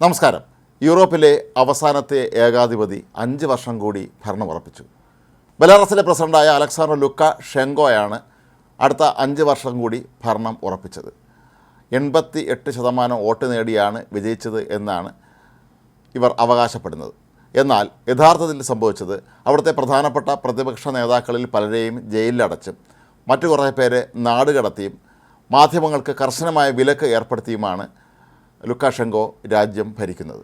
നമസ്കാരം. യൂറോപ്പിലെ അവസാനത്തെ ഏകാധിപതി അഞ്ച് വർഷം കൂടി ഭരണമുറപ്പിച്ചു. ബലാറസിലെ പ്രസിഡന്റായ അലക്സാണ്ടർ ലുക്ക ഷെങ്കോയാണ് അടുത്ത അഞ്ച് വർഷം കൂടി ഭരണം ഉറപ്പിച്ചത്. എൺപത്തി എട്ട് ശതമാനം വോട്ട് നേടിയാണ് വിജയിച്ചത് എന്നാണ് ഇവർ അവകാശപ്പെടുന്നത്. എന്നാൽ യഥാർത്ഥത്തിൽ സംഭവിച്ചത് അവിടുത്തെ പ്രധാനപ്പെട്ട പ്രതിപക്ഷ നേതാക്കളിൽ പലരെയും ജയിലിലടച്ചും മറ്റു കുറേ പേരെ നാടുകടത്തിയും മാധ്യമങ്ങൾക്ക് കർശനമായ വിലക്ക് ഏർപ്പെടുത്തിയുമാണ് ലുക്കാഷെങ്കോ രാജ്യം ഭരിക്കുന്നത്.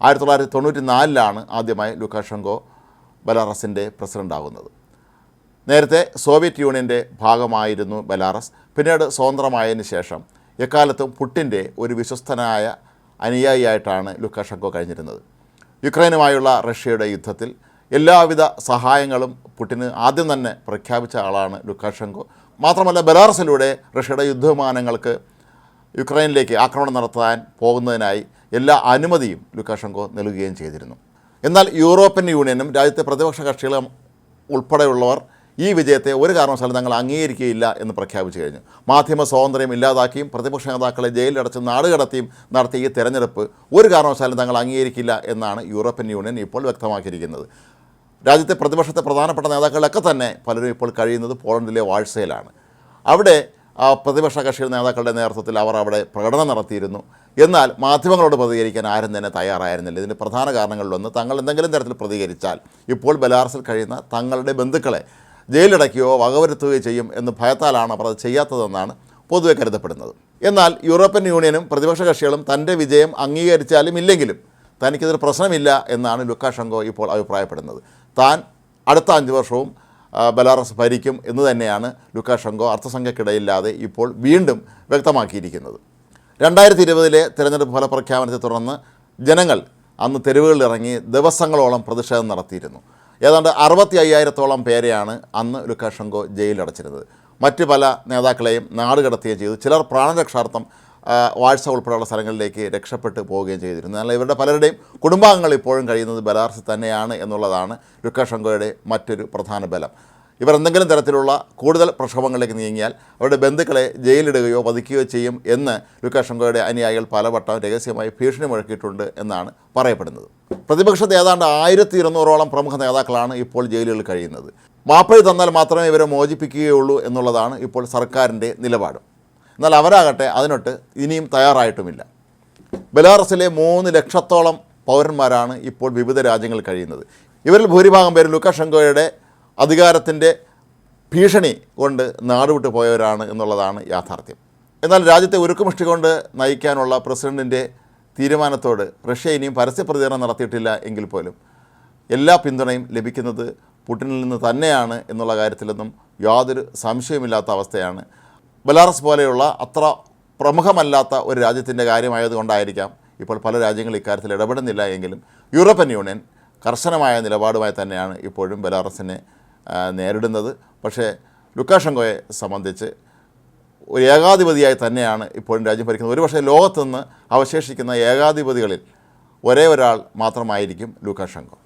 ആയിരത്തി തൊള്ളായിരത്തി തൊണ്ണൂറ്റി നാലിലാണ് ആദ്യമായി ലുക്കാഷെങ്കോ ബലാറസിന്റെ പ്രസിഡന്റാകുന്നത് നേരത്തെ സോവിയറ്റ് യൂണിയന്റെ ഭാഗമായിരുന്നു ബലാറസ്. പിന്നീട് സ്വതന്ത്രമായതിനു ശേഷം എക്കാലത്തും പുട്ടിന്റെ ഒരു വിശ്വസ്തനായ അനുയായിയായിട്ടാണ് ലുക്കാഷെങ്കോ കഴിഞ്ഞിരുന്നത്. യുക്രൈനുമായുള്ള റഷ്യയുടെ യുദ്ധത്തിൽ എല്ലാവിധ സഹായങ്ങളും പുട്ടിന് ആദ്യം തന്നെ പ്രഖ്യാപിച്ച ആളാണ് ലുക്കാഷെങ്കോ. മാത്രമല്ല ബലാറസിലൂടെ റഷ്യയുടെ യുദ്ധവിമാനങ്ങൾക്ക് യുക്രൈനിലേക്ക് ആക്രമണം നടത്താൻ പോകുന്നതിനായി എല്ലാ അനുമതിയും ലുക്കാഷെങ്കോ നൽകുകയും ചെയ്തിരുന്നു. എന്നാൽ യൂറോപ്യൻ യൂണിയനും രാജ്യത്തെ പ്രതിപക്ഷ കക്ഷികളും ഉൾപ്പെടെയുള്ളവർ ഈ വിജയത്തെ ഒരു കാരണവശാലും തങ്ങൾ അംഗീകരിക്കുകയില്ല എന്ന് പ്രഖ്യാപിച്ചു കഴിഞ്ഞു. മാധ്യമ സ്വാതന്ത്ര്യം ഇല്ലാതാക്കിയും പ്രതിപക്ഷ നേതാക്കളെ ജയിലിലടച്ച് നാടുകടത്തിയും നടത്തിയ ഈ തെരഞ്ഞെടുപ്പ് ഒരു കാരണവശാലും തങ്ങൾ അംഗീകരിക്കില്ല എന്നാണ് യൂറോപ്യൻ യൂണിയൻ ഇപ്പോൾ വ്യക്തമാക്കിയിരിക്കുന്നത്. രാജ്യത്തെ പ്രതിപക്ഷത്തെ പ്രധാനപ്പെട്ട നേതാക്കളൊക്കെ തന്നെ പലരും ഇപ്പോൾ കഴിയുന്നത് പോളണ്ടിലെ വാഴ്സയിലാണ്. അവിടെ ആ പ്രതിപക്ഷ കക്ഷിയുടെ നേതാക്കളുടെ നേതൃത്വത്തിൽ അവർ അവിടെ പ്രകടനം നടത്തിയിരുന്നു. എന്നാൽ മാധ്യമങ്ങളോട് പ്രതികരിക്കാൻ ആരും തന്നെ തയ്യാറായിരുന്നില്ല. ഇതിന്റെ പ്രധാന കാരണങ്ങളിലൊന്ന് തങ്ങൾ എന്തെങ്കിലും തരത്തിൽ പ്രതികരിച്ചാൽ ഇപ്പോൾ ബലാറസിൽ കഴിയുന്ന തങ്ങളുടെ ബന്ധുക്കളെ ജയിലിലടയ്ക്കുകയോ വകവരുത്തുകയോ ചെയ്യും എന്ന് ഭയത്താലാണ് അവർ അത് ചെയ്യാത്തതെന്നാണ് പൊതുവെ കരുതപ്പെടുന്നത്. എന്നാൽ യൂറോപ്യൻ യൂണിയനും പ്രതിപക്ഷ കക്ഷികളും തന്റെ വിജയം അംഗീകരിച്ചാലും ഇല്ലെങ്കിലും തനിക്കിതൊരു പ്രശ്നമില്ല എന്നാണ് ലുക്കാഷങ്കോ ഇപ്പോൾ അഭിപ്രായപ്പെടുന്നത്. താൻ അടുത്ത അഞ്ച് വർഷവും ബെലാറസ് ഭരിക്കും എന്ന് തന്നെയാണ് ലുക്കാഷെങ്കോ അർത്ഥസംഖ്യക്കിടയില്ലാതെ ഇപ്പോൾ വീണ്ടും വ്യക്തമാക്കിയിരിക്കുന്നത്. രണ്ടായിരത്തി ഇരുപതിലെ തിരഞ്ഞെടുപ്പ് ഫലപ്രഖ്യാപനത്തെ തുടർന്ന് ജനങ്ങൾ അന്ന് തെരുവുകളിലിറങ്ങി ദിവസങ്ങളോളം പ്രതിഷേധം നടത്തിയിരുന്നു. ഏതാണ്ട് അറുപത്തി അയ്യായിരത്തോളം പേരെയാണ് അന്ന് ലുക്കാഷെങ്കോ ജയിലിലടച്ചിരുന്നത്. മറ്റ് പല നേതാക്കളെയും നാടുകടത്തുകയും ചെയ്തു. ചിലർ പ്രാണരക്ഷാർത്ഥം ആ, വാഴ്സ ഉൾപ്പെടെയുള്ള സ്ഥലങ്ങളിലേക്ക് രക്ഷപ്പെട്ട് പോവുകയും ചെയ്തിരുന്നു. എന്നാൽ ഇവരുടെ പലരുടെയും കുടുംബാംഗങ്ങൾ ഇപ്പോഴും കഴിയുന്നത് ബലാർസിൽ തന്നെയാണ് എന്നുള്ളതാണ് രുക്കശങ്കയുടെ മറ്റൊരു പ്രധാന ബലം. ഇവർ എന്തെങ്കിലും തരത്തിലുള്ള കൂടുതൽ പ്രക്ഷോഭങ്ങളിലേക്ക് നീങ്ങിയാൽ അവരുടെ ബന്ധുക്കളെ ജയിലിടുകയോ വധിക്കുകയോ ചെയ്യും എന്ന് ലുക്കാഷെങ്കോയുടെ അനുയായികൾ പലവട്ടം രഹസ്യമായി ഭീഷണി മുഴക്കിയിട്ടുണ്ട് എന്നാണ് പറയപ്പെടുന്നത്. പ്രതിപക്ഷത്തെ ഏതാണ്ട് ആയിരത്തി ഇരുന്നൂറോളം പ്രമുഖ നേതാക്കളാണ് ഇപ്പോൾ ജയിലുകളിൽ കഴിയുന്നത്. മാപ്പഴി തന്നാൽ മാത്രമേ ഇവരെ മോചിപ്പിക്കുകയുള്ളൂ എന്നുള്ളതാണ് ഇപ്പോൾ സർക്കാരിന്റെ നിലപാട്. എന്നാൽ അവരാകട്ടെ അതിനൊട്ട് ഇനിയും തയ്യാറായിട്ടുമില്ല. ബെലാറസിലെ മൂന്ന് ലക്ഷത്തോളം പൗരന്മാരാണ് ഇപ്പോൾ വിവിധ രാജ്യങ്ങളിൽ കഴിയുന്നത്. ഇവരിൽ ഭൂരിഭാഗം പേരും ലുക്കാഷെങ്കോയുടെ അധികാരത്തിന്റെ ഭീഷണി കൊണ്ട് നാടുവിട്ട് പോയവരാണ് എന്നുള്ളതാണ് യാഥാർത്ഥ്യം. എന്നാൽ രാജ്യത്തെ ഉരുക്കുമുഷ്ടി കൊണ്ട് നയിക്കാനുള്ള പ്രസിഡന്റിന്റെ തീരുമാനത്തോട് റഷ്യ ഇനിയും പരസ്യ പ്രതികരണം നടത്തിയിട്ടില്ല എങ്കിൽ പോലും എല്ലാ പിന്തുണയും ലഭിക്കുന്നത് പുടിനിൽ നിന്ന് തന്നെയാണ് എന്നുള്ള കാര്യത്തിലൊന്നും യാതൊരു സംശയമില്ലാത്ത അവസ്ഥയാണ് ബലാറസ് പോലെയുള്ള അത്ര പ്രമുഖമല്ലാത്ത ഒരു രാജ്യത്തിന്റെ കാര്യമായതുകൊണ്ടായിരിക്കാം ഇപ്പോൾ പല രാജ്യങ്ങളും ഇക്കാര്യത്തിൽ ഇടപെടുന്നില്ല എങ്കിലും യൂറോപ്യൻ യൂണിയൻ കർശനമായ നിലപാടുമായി തന്നെയാണ് ഇപ്പോഴും ബലാറസിനെ നേരിടുന്നത്. പക്ഷേ ലുക്കാഷങ്കോയെ സംബന്ധിച്ച് ഒരു ഏകാധിപതിയായി തന്നെയാണ് ഇപ്പോഴും രാജ്യം ഭരിക്കുന്നത്. ഒരുപക്ഷെ ലോകത്തുനിന്ന് അവശേഷിക്കുന്ന ഏകാധിപതികളിൽ ഒരേ ഒരാൾ മാത്രമായിരിക്കും ലൂക്കാഷെങ്കോ.